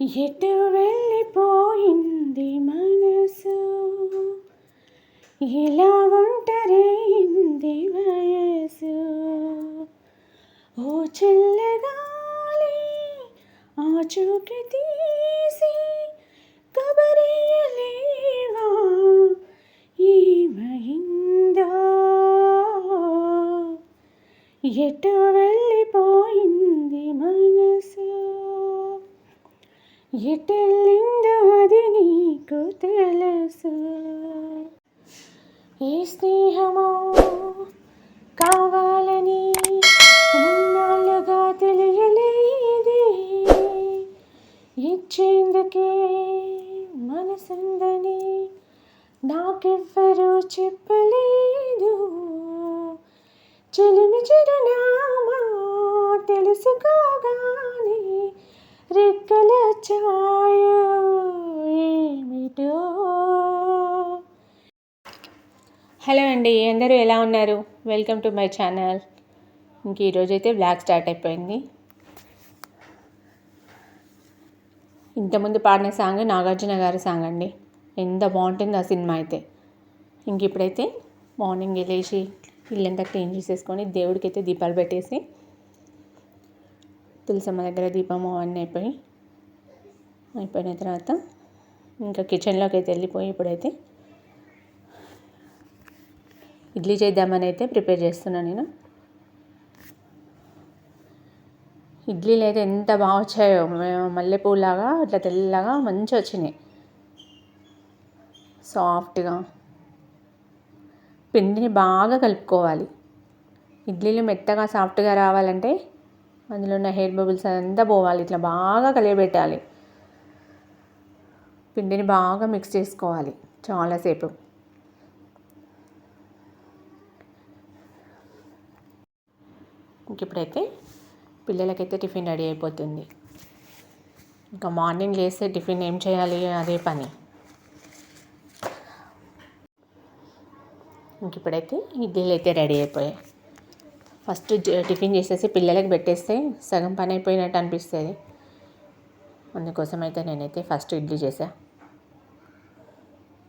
ఎటు వెళ్ళిపోయింది మనసు? ఇలా ఒంటరైంది వయసు? ఓ చెల్లగాలి ఆ చూకి తీసి కబరియలేవా? ఏమైందో? ఎటు వెళ్ళిపోయింది మనసు ఎటెళ్ళిందో అది నీకు తెలుసు. ఈ స్నేహమో కావాలని ఉన్నాళ్ళుగా తెలియలేదే. ఇచ్చేందుకే మనసుందని నాకెవ్వరూ చెప్పలేదు. చెలిమి చిరునామా తెలుసుకోగానే రెక్కల ఛాయ ఏమిటో. హలో అండి అందరూ ఎలా ఉన్నారు? Welcome to my channel. ఇంక ఈరోజైతే బ్లాగ్ స్టార్ట్ అయిపోయింది. ఇంతకుముందు పాడిన సాంగ్ నాగార్జున గారి సాంగ్ అండి. ఎంత బాగుంటుంది ఆ సినిమా అయితే. ఇంక ఇప్పుడైతే మార్నింగ్ వెళ్ళేసి ఇల్లంతా క్లీన్ చేసేసుకొని దేవుడికి అయితే దీపాలు పెట్టేసి తులసమ్మ దగ్గర దీపము అన్నీ అయిపోయి అయిపోయిన తర్వాత ఇంకా కిచెన్లోకి అయితే వెళ్ళిపోయి ఇప్పుడైతే ఇడ్లీ చేద్దామని అయితే ప్రిపేర్ చేస్తున్నాను నేను. ఇడ్లీలు అయితే ఎంత బాగా వచ్చాయో మల్లెపూలాగా ఇట్లా తెల్లగా మంచిగా వచ్చినాయి. సాఫ్ట్గా. పిండిని బాగా కలుపుకోవాలి. ఇడ్లీలు మెత్తగా సాఫ్ట్గా రావాలంటే అందులో ఉన్న హెయిర్ బబుల్స్ అంతా పోవాలి. ఇట్లా బాగా కలియబెట్టాలి పిండిని బాగా మిక్స్ చేసుకోవాలి చాలాసేపు ఇంక ఇప్పుడైతే పిల్లలకైతే టిఫిన్ రెడీ అయిపోతుంది. ఇంకా మార్నింగ్ లేస్తే టిఫిన్ ఏం చేయాలి అదే పని. ఇంక ఇప్పుడైతే ఇడ్లీలు అయితే రెడీ అయిపోయాయి. ఫస్ట్ టిఫిన్ చేసేసి పిల్లలకి పెట్టేస్తే సగం పని అయిపోయినట్టు అనిపిస్తుంది. అందుకోసం అయితే నేనైతే ఫస్ట్ ఇడ్లీ చేసా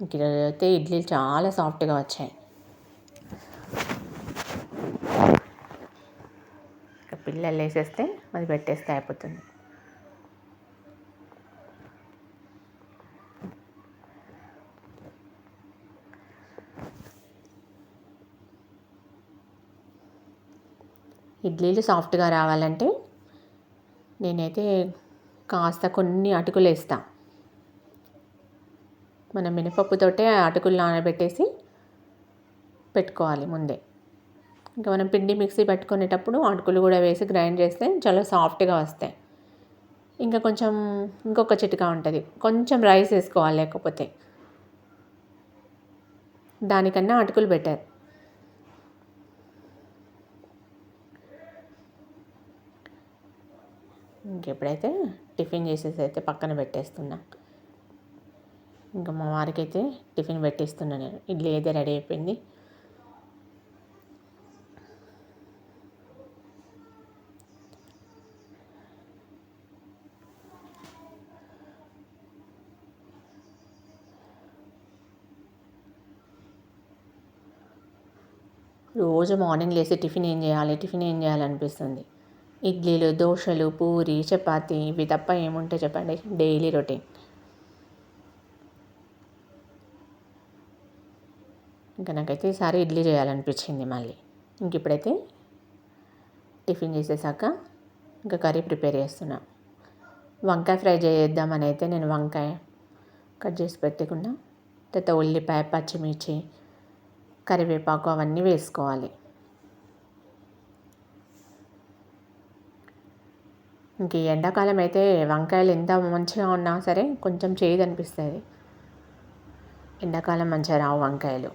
ఇంక అయితే ఇడ్లీలు చాలా సాఫ్ట్గా వచ్చాయి. పిల్లలు వేసేస్తే అది పెట్టేస్తే అయిపోతుంది. ఇడ్లీలు సాఫ్ట్గా రావాలంటే నేనైతే కాస్త కొన్ని అటుకులు వేస్తా. మనం మినపప్పుతోటే అటుకులు నానబెట్టేసి పెట్టుకోవాలి ముందే. ఇంకా మనం పిండి మిక్సీ పెట్టుకునేటప్పుడు అటుకులు కూడా వేసి గ్రైండ్ చేస్తే చాలా సాఫ్ట్గా వస్తాయి. ఇంకా కొంచెం ఇంకొక చిటికా ఉంటుంది. కొంచెం రైస్ వేసుకోవాలి లేకపోతే. దానికన్నా అటుకులు బెటర్. ఇంకెప్పుడైతే టిఫిన్ చేసేసి అయితే పక్కన పెట్టేస్తున్నా. ఇంకా మా వారికి అయితే టిఫిన్ పెట్టేస్తున్నా నేను. ఇడ్లీ అయితే రెడీ అయిపోయింది. రోజు మార్నింగ్ లేసి టిఫిన్ ఏం చేయాలి? టిఫిన్ ఏం చేయాలనిపిస్తుంది? ఇడ్లీలు దోశలు పూరి చపాతి ఇవి తప్ప ఏముంటాయి చెప్పండి. Daily routine. ఇంకా నాకైతే ఈసారి ఇడ్లీ చేయాలనిపించింది మళ్ళీ. ఇంక ఇప్పుడైతే టిఫిన్ చేసేసాక ఇంకా కర్రీ ప్రిపేర్ చేస్తున్నా. వంకాయ ఫ్రై చేద్దామని అయితే నేను వంకాయ కట్ చేసి పెట్టకుండా తర్వాత ఉల్లిపాయ పచ్చిమిర్చి కరివేపాకు అవన్నీ వేసుకోవాలి. ఇంక ఎండాకాలం అయితే వంకాయలు ఎంత మంచిగా ఉన్నా సరే కొంచెం చేదు అనిపిస్తుంది. ఎండాకాలం మంచిగా రావు వంకాయలు.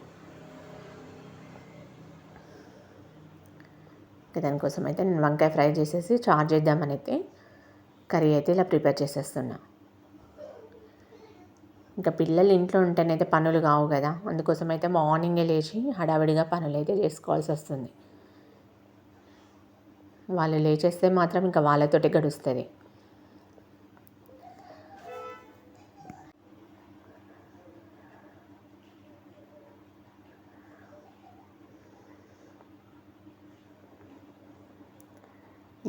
దానికోసం అయితే నేను వంకాయ ఫ్రై చేసేసి చార్జ్ చేద్దామని అయితే కర్రీ అయితే ఇలా ప్రిపేర్ చేసేస్తున్నా. ఇంకా పిల్లలు ఇంట్లో ఉంటేనైతే పనులు కావు కదా అందుకోసం అయితే మార్నింగే లేచి హడావిడిగా పనులు అయితే చేసుకోవాల్సి వస్తుంది. వాళ్ళు లేచేస్తే మాత్రం ఇంకా వాళ్ళతోటి గడుస్తుంది.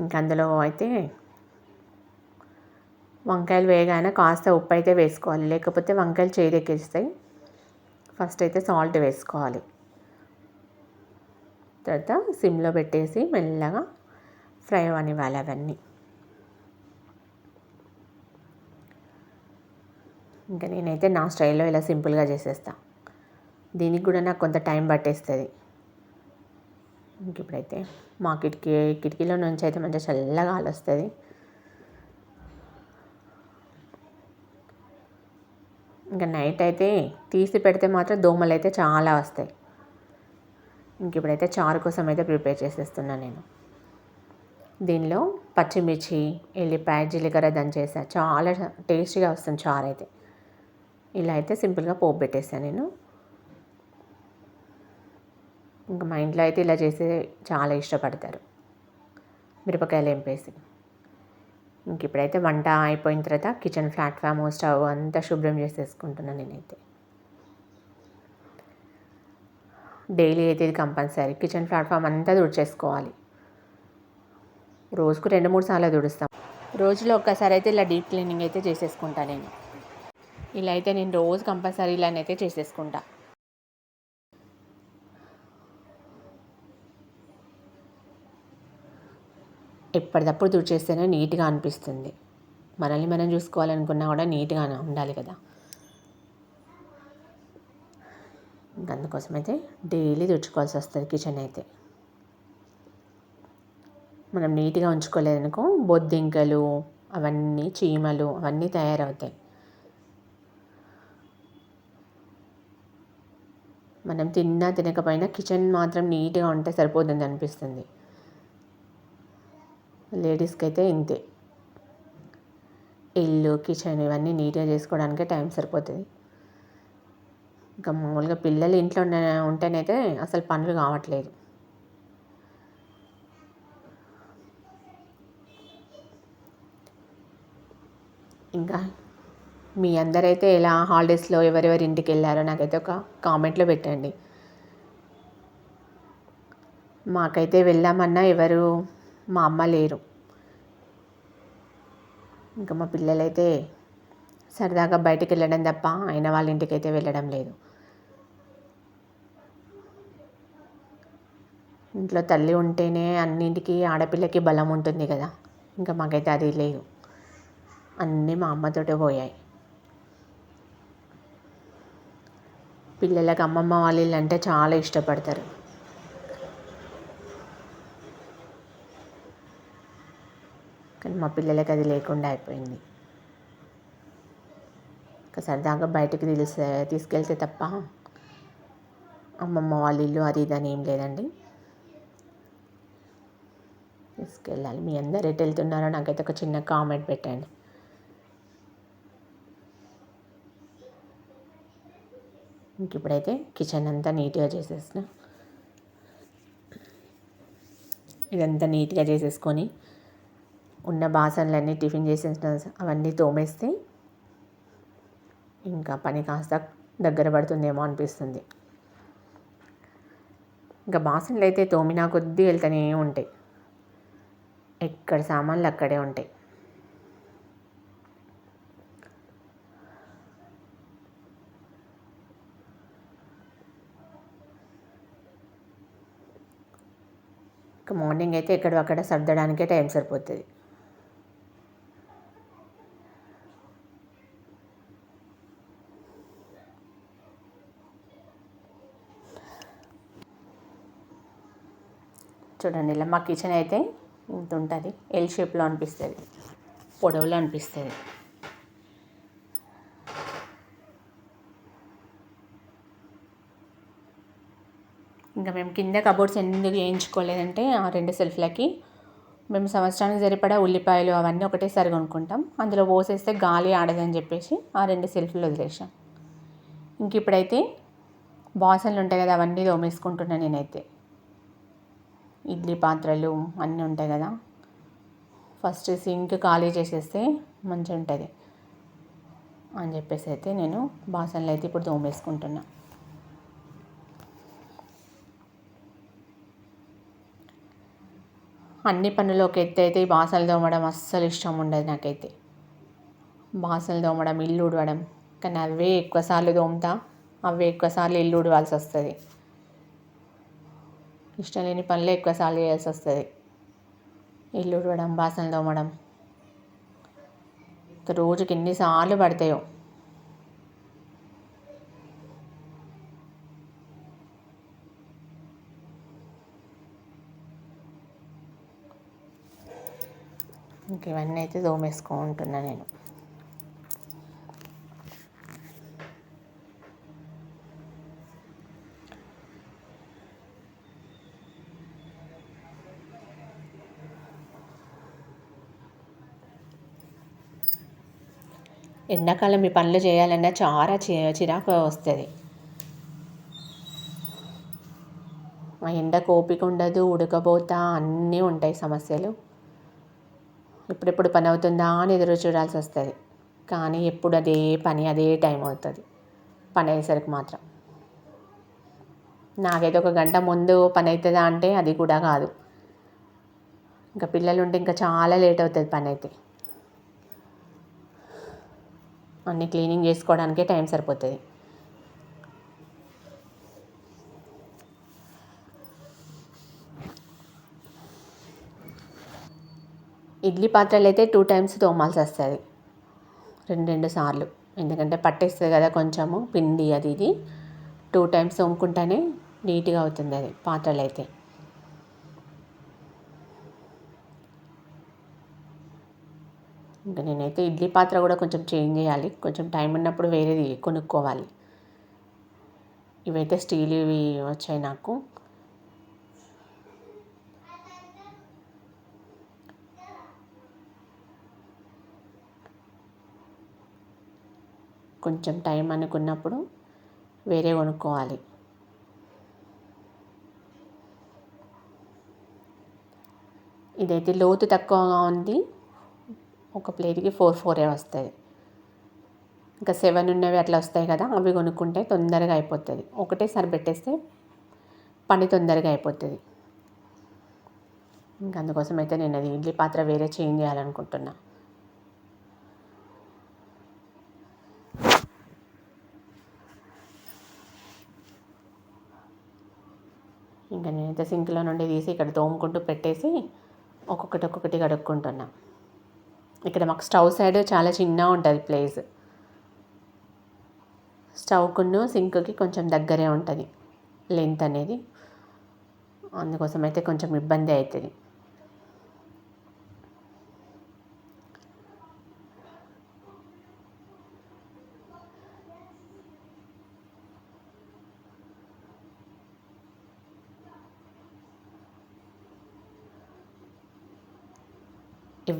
ఇంక అందులో అయితే వంకాయలు వేయగానే కాస్త ఉప్పు అయితే వేసుకోవాలి. లేకపోతే వంకాయలు చేదెక్కిస్తాయి ఫస్ట్ అయితే సాల్ట్ వేసుకోవాలి. తర్వాత సిమ్లో పెట్టేసి మెల్లగా ఫ్రై అవ్వనివ్వాలి అవన్నీ. ఇంకా నేనైతే నా స్టైల్లో ఇలా సింపుల్గా చేసేస్తా. దీనికి కూడా నాకు కొంత టైం పట్టేస్తుంది. ఇంక ఇప్పుడైతే మా కిటికీ కిటికీలో నుంచి అయితే మంచిగా చల్లగా ఆలొస్తుంది. వస్తుంది ఇంకా నైట్ అయితే తీసి పెడితే మాత్రం దోమలు అయితే చాలా వస్తాయి. ఇంక ఇప్పుడైతే చారు కోసం అయితే ప్రిపేర్ చేసేస్తున్నాను నేను. దీనిలో పచ్చిమిర్చి ఎల్లిపాయ జీలకర్ర దంచేసా. చాలా టేస్టీగా వస్తుంది చారు అయితే. ఇలా అయితే సింపుల్గా పోపు పెట్టేస్తాను నేను. ఇంకా మా ఇంట్లో అయితే ఇలా చేసి చాలా ఇష్టపడతారు. మిరపకాయలు ఎంపేసి. ఇంక ఇప్పుడైతే వంట అయిపోయిన తర్వాత కిచెన్ ప్లాట్ఫామ్ స్టవ్ అంతా శుభ్రం చేసేసుకుంటున్నాను నేనైతే. డైలీ అయితే ఇది కంపల్సరీ. కిచెన్ ప్లాట్ఫామ్ అంతా తుడిచేసుకోవాలి. రోజుకు రెండు మూడు సార్లు తుడుస్తాం. రోజులో ఒక్కసారి అయితే ఇలా డీప్ క్లీనింగ్ అయితే చేసేసుకుంటా నేను. ఇలా అయితే నేను రోజు కంపల్సరీ ఇలానైతే చేసేసుకుంటా. ఎప్పటికప్పుడు తుడిచేస్తేనే నీట్గా అనిపిస్తుంది. మనల్ని మనం చూసుకోవాలనుకున్నా కూడా నీట్గా ఉండాలి కదా. అందుకోసం అయితే డైలీ తుడుచుకోవాల్సి వస్తుంది కిచెన్ అయితే. మనం నీట్గా ఉంచుకోలేదనుకో బొద్దింకలు అవన్నీ చీమలు అవన్నీ తయారవుతాయి. మనం తిన్నా తినకపోయినా కిచెన్ మాత్రం నీట్గా ఉంటే సరిపోతుంది అనిపిస్తుంది. లేడీస్కి అయితే ఇంతే. ఇల్లు కిచెన్ ఇవన్నీ నీట్గా చేసుకోవడానికే టైం సరిపోతుంది. ఇంకా మామూలుగా పిల్లలు ఇంట్లో ఉంటేనైతే అసలు పనులు కావట్లేదు. ఇంకా మీ అందరైతే ఎలా హాలిడేస్లో ఎవరెవరి ఇంటికి వెళ్ళారో నాకైతే ఒక కామెంట్లో పెట్టండి. మాకైతే వెళ్ళామన్నా ఎవరు మా అమ్మ లేరు. ఇంకా మా పిల్లలైతే సరదాగా బయటికి వెళ్ళడం తప్ప అయిన వాళ్ళ ఇంటికి అయితే వెళ్ళడం లేదు. ఇంట్లో తల్లి ఉంటేనే అన్నింటికి ఆడపిల్లకి బలం ఉంటుంది కదా. ఇంకా మాకైతే అది లేదు. అన్నీ మా అమ్మతోటే పోయాయి. పిల్లలకు అమ్మమ్మ వాళ్ళ ఇల్లు అంటే చాలా ఇష్టపడతారు. కానీ మా పిల్లలకి అది లేకుండా అయిపోయింది. ఇంకా సరదాగా బయటకు తెలిసే తీసుకెళ్తే తప్ప అమ్మమ్మ వాళ్ళ ఇల్లు అది ఇది అని ఏం లేదండి. తీసుకెళ్ళాలి. మీ అందరు ఎటు వెళ్తున్నారో నాకైతే ఒక చిన్న కామెంట్ పెట్టండి. ఇంక ఇప్పుడైతే కిచెన్ అంతా నీట్గా చేసేసిన ఇదంతా నీట్గా చేసేసుకొని ఉన్న బాసనలన్నీ టిఫిన్ చేసేసిన అవన్నీ తోమేస్తే ఇంకా పని కాస్త దగ్గర పడుతుందేమో అనిపిస్తుంది. ఇంకా బాసనలు అయితే తోమినా కొద్దీ వెళ్తూనే ఉంటాయి. ఎక్కడ సామాన్లు అక్కడే ఉంటాయి. ఇంకా మార్నింగ్ అయితే ఎక్కడ అక్కడ సర్దడానికే టైం సరిపోతుంది. చూడండి ఇలా మా కిచెన్ అయితే ఇంత ఉంటుంది ఎల్ షేప్లో అనిపిస్తుంది. పొడవులో అనిపిస్తుంది. ఇంకా మేము కింద కబోర్డ్స్ ఎందుకు వేయించుకోలేదంటే ఆ రెండు సెల్ఫ్లకి. మేము సంవత్సరానికి సరిపడా ఉల్లిపాయలు అవన్నీ ఒకటేసారి కొనుక్కుంటాం. అందులో పోసేస్తే గాలి ఆడదని చెప్పేసి ఆ రెండు సెల్ఫ్లు వదిలేసాం. ఇంక ఇప్పుడైతే బాసన్లు ఉంటాయి కదా అవన్నీ తోమేసుకుంటున్నాను నేనైతే. ఇడ్లీ పాత్రలు అన్నీ ఉంటాయి కదా. ఫస్ట్ సింక్ ఖాళీ చేసేస్తే మంచిగా ఉంటుంది అని చెప్పేసి అయితే నేను బాసనలు అయితే ఇప్పుడు దోమేసుకుంటున్నాను అన్ని పనులకి ఎత్తైతే బాసలు తోమడం అస్సలు ఇష్టం ఉండదు నాకైతే. బాసలు తోమడం ఇల్లు ఉడవడం కానీ అవే ఎక్కువసార్లు తోముతా అవే ఎక్కువసార్లు ఇల్లు ఉడవాల్సి వస్తుంది. ఇష్టం లేని పనులే ఎక్కువసార్లు చేయాల్సి వస్తుంది. ఇల్లు ఉడవడం బాసనలు తోమడం. రోజుకి ఎన్నిసార్లు పడతాయో. ఇంక ఇవన్నీ అయితే తోమేసుకుంటున్నా నేను. ఎండాకాలం ఈ పనులు చేయాలన్నా చాలా చి చిరాకు వస్తుంది. మా కోపిక ఉండదు ఉడకపోతా అన్నీ ఉంటాయి సమస్యలు. ఎప్పుడెప్పుడు పని అవుతుందా అని ఎదురు చూడాల్సి వస్తుంది కానీ ఎప్పుడు అదే పని అదే టైం అవుతుంది పని అయ్యేసరికి మాత్రం. నాకైతే ఒక గంట ముందు పని అవుతుందా అంటే అది కూడా కాదు. ఇంకా పిల్లలు ఉంటే ఇంకా చాలా లేట్ అవుతుంది పని అయితే అన్నీ క్లీనింగ్ చేసుకోవడానికే టైం సరిపోతుంది. ఇడ్లీ పాత్రలు అయితే టూ టైమ్స్ తోమాల్సి వస్తుంది. రెండు రెండు సార్లు. ఎందుకంటే పట్టేస్తుంది కదా కొంచెము పిండి అది ఇది. టూ టైమ్స్ తోముకుంటేనే నీట్గా అవుతుంది అది పాత్రలు అయితే. ఇంకా నేనైతే ఇడ్లీ పాత్ర కూడా కొంచెం చేంజ్ చేయాలి. కొంచెం టైం ఉన్నప్పుడు వేరేది కొనుక్కోవాలి. ఇవైతే స్టీల్ ఇవి వచ్చాయి నాకు. కొంచెం టైం అనుకున్నప్పుడు వేరే కొనుక్కోవాలి. ఇదైతే లోతు తక్కువగా ఉంది. ఒక ప్లేట్కి ఫోర్ ఫోరే వస్తుంది ఇంకా సెవెన్ ఉన్నవి అట్లా వస్తాయి కదా అవి కొనుక్కుంటే తొందరగా అయిపోతుంది. ఒకటేసారి పెట్టేస్తే పని తొందరగా అయిపోతుంది. ఇంకా అందుకోసం అయితే నేను అది ఇడ్లీ పాత్ర వేరే చేంజ్ చేయాలనుకుంటున్నా. నేనైతే సింక్లో నుండి తీసి ఇక్కడ తోముకుంటూ పెట్టేసి ఒక్కొక్కటి ఒక్కొక్కటి కడుక్కుంటున్నా. ఇక్కడ మాకు స్టవ్ సైడ్ చాలా చిన్నగా ఉంటుంది ప్లేస్. స్టవ్కును సింక్కి కొంచెం దగ్గరే ఉంటుంది లెంత్ అనేది. అందుకోసం అయితే కొంచెం ఇబ్బంది అవుతుంది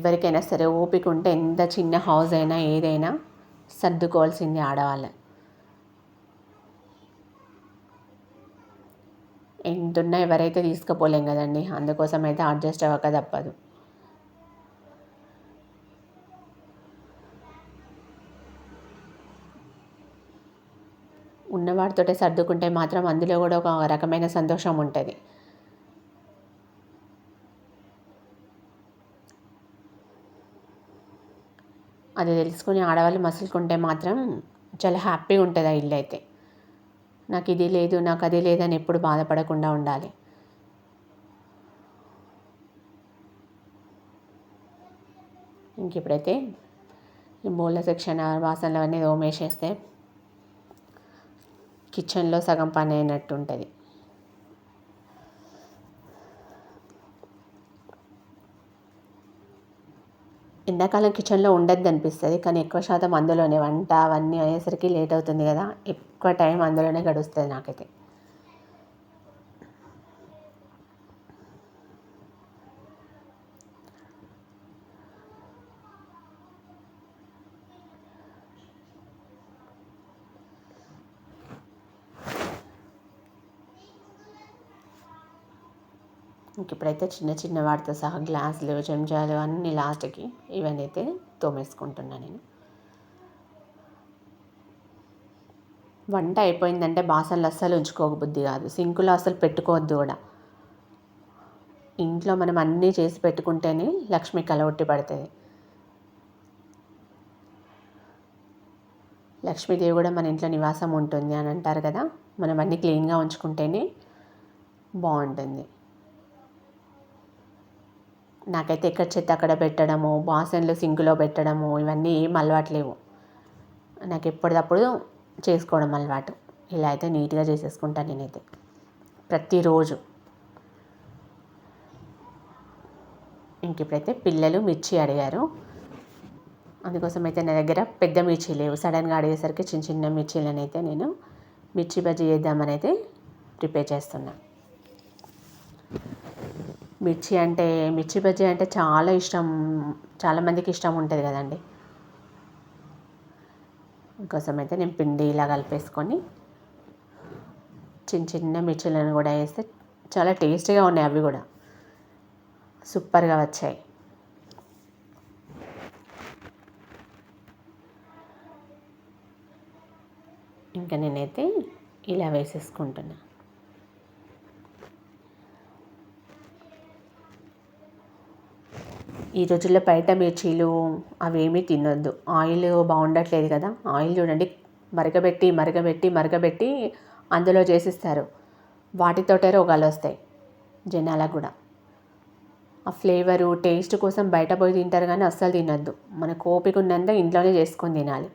ఎవరికైనా సరే ఓపిక ఉంటే ఎంత చిన్న హౌస్ అయినా ఏదైనా సర్దుకోవాల్సింది ఆడవాళ్ళే. ఎంతున్నా ఎవరైతే తీసుకుపోలేం కదండి అందుకోసం అయితే అడ్జస్ట్ అవ్వక తప్పదు. ఉన్నవాడితోటే సర్దుకుంటే మాత్రం అందులో కూడా ఒక రకమైన సంతోషం ఉంటుంది. అది తెలుసుకుని ఆడవాళ్ళు మసులుకుంటే మాత్రం చాలా హ్యాపీగా ఉంటుంది ఆ ఇల్లు అయితే. నాకు ఇది లేదు నాకు అది లేదని ఎప్పుడు బాధపడకుండా ఉండాలి. ఇంక ఇప్పుడైతే ఈ బోళ్ళ సెక్షన్ వాసనలు అవన్నీ తోమేసేస్తే కిచెన్లో సగం పని అయినట్టు ఉంటుంది. ఎండాకాలం కిచెన్లో ఉండద్దు అనిపిస్తుంది కానీ ఎక్కువ శాతం అందులోనే వంట అవన్నీ అయ్యేసరికి లేట్ అవుతుంది కదా. ఎక్కువ టైం అందులోనే గడుస్తుంది నాకైతే. ఇప్పుడైతే చిన్న చిన్న వాటితో సహా గ్లాసులు చెంచాలు అన్నీ లాస్ట్కి ఇవన్నీ అయితే తోమేసుకుంటున్నాను నేను. వంట అయిపోయిందంటే బాసనలు అస్సలు ఉంచుకోక బుద్ధి కాదు. సింకులో అసలు పెట్టుకోవద్దు కూడా. ఇంట్లో మనం అన్నీ చేసి పెట్టుకుంటేనే లక్ష్మి కలవొట్టి పడుతుంది. లక్ష్మీదేవి కూడా మన ఇంట్లో నివాసం ఉంటుంది అని అంటారు కదా. మనం అన్నీ క్లీన్గా ఉంచుకుంటేనే బాగుంటుంది. నాకైతే ఎక్కడ చెత్త అక్కడ పెట్టడము బాసన్లు సింకులో పెట్టడము ఇవన్నీ ఏం అలవాట్లేవు నాకు ఎప్పటికప్పుడు చేసుకోవడం అలవాటు. ఇలా అయితే నీట్గా చేసేసుకుంటాను నేనైతే. ప్రతిరోజు. ఇంక ఇప్పుడైతే పిల్లలు మిర్చి అడిగారు. అందుకోసం అయితే నా దగ్గర పెద్ద మిర్చి లేవు. సడన్గా అడిగేసరికి చిన్న చిన్న మిర్చీలను అయితే నేను మిర్చి బజ్జీ చేద్దామని అయితే ప్రిపేర్ చేస్తున్నాను మిర్చి అంటే మిర్చి బజ్జీ అంటే చాలా ఇష్టం చాలామందికి ఇష్టం ఉంటుంది కదండి. కోసం అయితే నేను పిండి ఇలా కలిపేసుకొని చిన్న చిన్న మిర్చిలను కూడా వేస్తే చాలా టేస్టీగా ఉన్నాయి అవి కూడా. సూపర్గా వచ్చాయి. ఇంకా నేనైతే ఇలా వేసేసుకుంటున్నాను ఈ రోజుల్లో బయట మిర్చీలు అవేమీ తినొద్దు. ఆయిల్ బాగుండట్లేదు కదా. ఆయిల్ చూడండి. మరగబెట్టి మరగబెట్టి మరగబెట్టి అందులో చేసిస్తారు. వాటితోటే రోగాలు వస్తాయి జనాలకు కూడా. ఆ ఫ్లేవరు టేస్ట్ కోసం బయట పోయి తింటారు కానీ అస్సలు తినద్దు. మన కోపిక ఉన్నంత ఇంట్లోనే చేసుకొని తినాలి.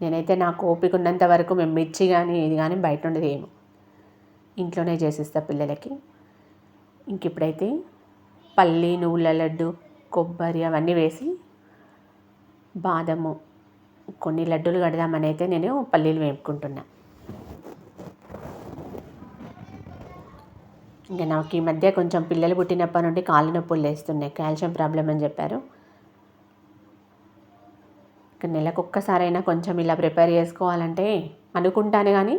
నేనైతే నా కోపిక ఉన్నంత వరకు మేము మిర్చి కానీ ఇది కానీ బయట ఉండదు ఏమో ఇంట్లోనే చేసిస్తా పిల్లలకి. ఇంక ఇప్పుడైతే పల్లి నువ్వుల లడ్డు కొబ్బరి అవన్నీ వేసి బాదము కొన్ని లడ్డూలు కడదామని అయితే నేను పల్లీలు వేపుకుంటున్నా. ఇంకా నాకు ఈ మధ్య కొంచెం పిల్లలు పుట్టినప్పటి నుండి కాళ్ళు నొప్పులు లేస్తున్నాయి. కాల్షియం ప్రాబ్లం అని చెప్పారు. ఇంకా నెలకొక్కసారైనా కొంచెం ఇలా ప్రిపేర్ చేసుకోవాలంటే అనుకుంటాను కానీ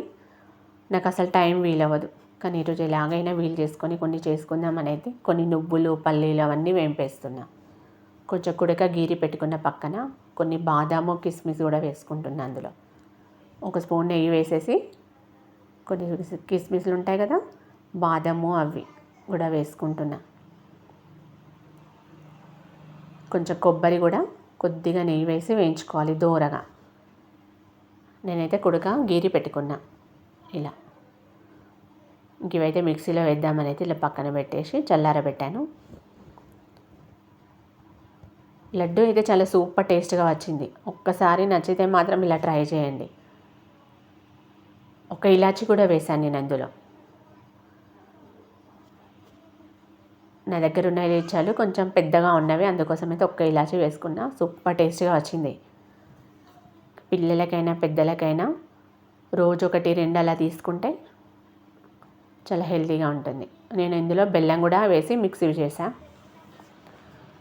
నాకు అసలు టైం వీలవ్వదు. కానీ ఈరోజు ఎలాగైనా వీలు చేసుకొని కొన్ని చేసుకుందామని అయితే కొన్ని నువ్వులు పల్లీలు అవన్నీ వేంపేస్తున్నా. కొంచెం కుడక గీరి పెట్టుకున్న పక్కన కొన్ని బాదాము కిస్మిస్ కూడా వేసుకుంటున్నా అందులో. ఒక స్పూన్ నెయ్యి వేసేసి కొన్ని కిస్మిస్లు ఉంటాయి కదా బాదాము అవి కూడా వేసుకుంటున్నా. కొంచెం కొబ్బరి కూడా కొద్దిగా నెయ్యి వేసి వేయించుకోవాలి దూరగా. నేనైతే కుడక గీరి పెట్టుకున్నా ఇలా. ఇంక ఇవైతే మిక్సీలో వేద్దామని అయితే ఇలా పక్కన పెట్టేసి చల్లారబెట్టాను. లడ్డు అయితే చాలా సూపర్ టేస్ట్గా వచ్చింది. ఒక్కసారి నచ్చితే మాత్రం ఇలా ట్రై చేయండి. ఒక ఇలాచి కూడా వేశాను నేను అందులో. నా దగ్గర ఉన్న ఇలాచాలు కొంచెం పెద్దగా ఉన్నవి అందుకోసం అయితే ఒక్క ఇలాచి వేసుకున్నా. సూపర్ టేస్ట్గా వచ్చింది. పిల్లలకైనా పెద్దలకైనా రోజు ఒకటి రెండు అలా తీసుకుంటే చాలా హెల్తీగా ఉంటుంది. నేను ఇందులో బెల్లం కూడా వేసి మిక్సీ చేశాను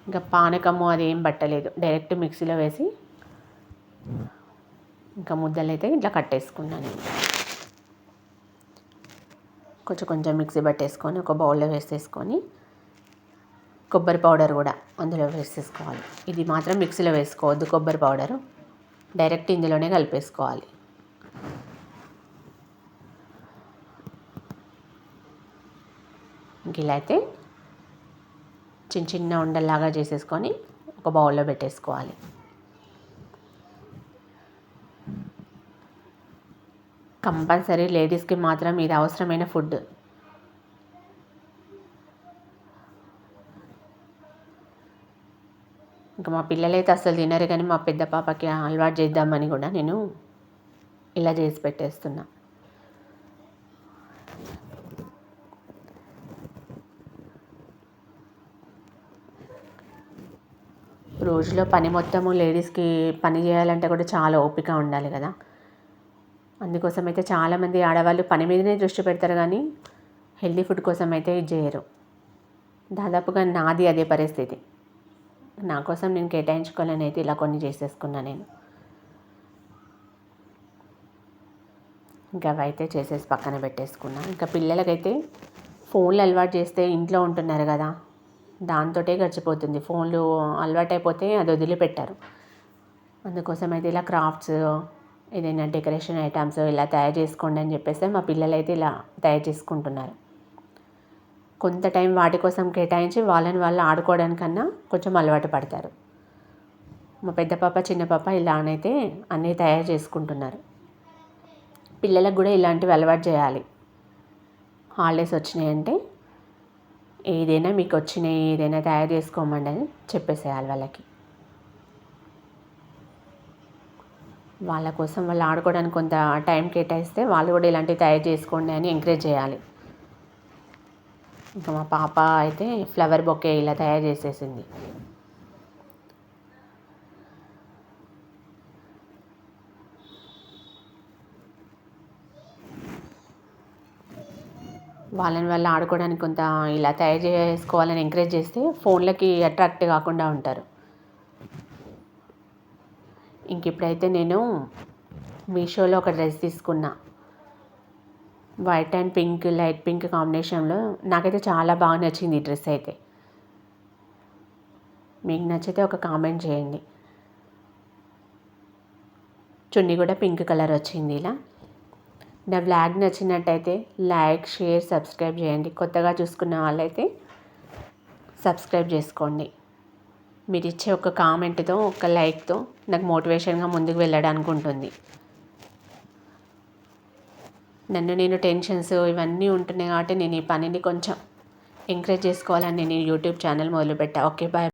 ఇంకా పానకము అది ఏం పట్టలేదు. డైరెక్ట్ మిక్సీలో వేసి ఇంకా ముద్దలు అయితే ఇట్లా కట్టేసుకున్నాను కొంచెం కొంచెం మిక్సీ పట్టేసుకొని ఒక బౌల్లో వేసేసుకొని కొబ్బరి పౌడర్ కూడా అందులో వేసేసుకోవాలి. ఇది మాత్రం మిక్సీలో వేసుకోవద్దు కొబ్బరి పౌడరు. డైరెక్ట్ ఇందులోనే కలిపేసుకోవాలి. ఇంక ఇలా అయితే చిన్న చిన్న ఉండల్లాగా చేసేసుకొని ఒక బౌల్లో పెట్టేసుకోవాలి. కంపల్సరీ లేడీస్కి మాత్రం ఇది అవసరమైన ఫుడ్. ఇంకా మా పిల్లలైతే అసలు తినరు కానీ మా పెద్ద పాపకి అలవాటు చేద్దామని కూడా నేను ఇలా చేసి పెట్టేస్తున్నా. రోజులో పని మొత్తము లేడీస్కి పని చేయాలంటే కూడా చాలా ఓపిక ఉండాలి కదా. అందుకోసం అయితే చాలామంది ఆడవాళ్ళు పని మీదనే దృష్టి పెడతారు కానీ హెల్దీ ఫుడ్ కోసం అయితే ఇది చేయరు. దాదాపుగా నాది అదే పరిస్థితి. నా కోసం నేను కేటాయించుకోవాలని అయితే ఇలా కొన్ని చేసేసుకున్నా నేను. ఇంకా అవైతే చేసేసి పక్కన పెట్టేసుకున్నా. ఇంకా పిల్లలకైతే ఫోన్లు అలవాటు చేస్తే ఇంట్లో ఉంటున్నారు కదా. దాంతోటే గడిచిపోతుంది. ఫోన్లు అలవాటైపోతే అది వదిలిపెట్టారు. అందుకోసం అయితే ఇలా క్రాఫ్ట్స్ ఏదైనా డెకరేషన్ ఐటమ్స్ ఇలా తయారు చేసుకోండి అని చెప్పేసి మా పిల్లలు అయితే ఇలా తయారు చేసుకుంటున్నారు. కొంత టైం వాటి కోసం కేటాయించి వాళ్ళని వాళ్ళు ఆడుకోవడానికన్నా కొంచెం అలవాటు పడతారు. మా పెద్ద పాప చిన్న పాప ఇలానైతే అన్నీ తయారు చేసుకుంటున్నారు. పిల్లలకు కూడా ఇలాంటివి అలవాటు చేయాలి. హాలిడేస్ వచ్చినాయంటే ఏదైనా మీకు వచ్చినాయి ఏదైనా తయారు చేసుకోమండి అని చెప్పేసేయాలి వాళ్ళకి. వాళ్ళ కోసం వాళ్ళు ఆడుకోవడానికి కొంత టైం కేటాయిస్తే వాళ్ళు కూడా ఇలాంటివి తయారు చేసుకోండి అని ఎంకరేజ్ చేయాలి. ఇంకా మా పాప అయితే ఫ్లవర్ బొకే ఇలా తయారు చేసేసింది. వాళ్ళని వాళ్ళు ఆడుకోవడానికి కొంత ఇలా తయారు చేసుకోవాలని ఎంకరేజ్ చేస్తే ఫోన్లకి అట్రాక్ట్ కాకుండా ఉంటారు. ఇంక ఇప్పుడైతే నేను మీషోలో ఒక డ్రెస్ తీసుకున్నా. White and pink light pink కాంబినేషన్లో నాకైతే చాలా బాగా నచ్చింది ఈ డ్రెస్ అయితే. మీకు నచ్చితే ఒక కామెంట్ చేయండి. చున్నీ కూడా పింక్ కలర్ వచ్చింది ఇలా. నా వ్లాగ్ నచ్చినట్టయితే లైక్ షేర్ సబ్స్క్రైబ్ చేయండి. కొత్తగా చూసుకున్న వాళ్ళైతే సబ్స్క్రైబ్ చేసుకోండి. మీరు ఇచ్చే ఒక కామెంట్తో ఒక లైక్తో నాకు మోటివేషన్గా ముందుకు వెళ్ళడానికి ఉంటుంది. నన్ను నేను టెన్షన్స్ ఇవన్నీ ఉంటున్నాయి కాబట్టి నేను ఈ పనిని కొంచెం ఎంకరేజ్ చేసుకోవాలని నేను యూట్యూబ్ ఛానల్ మొదలుపెట్టా. Okay bye.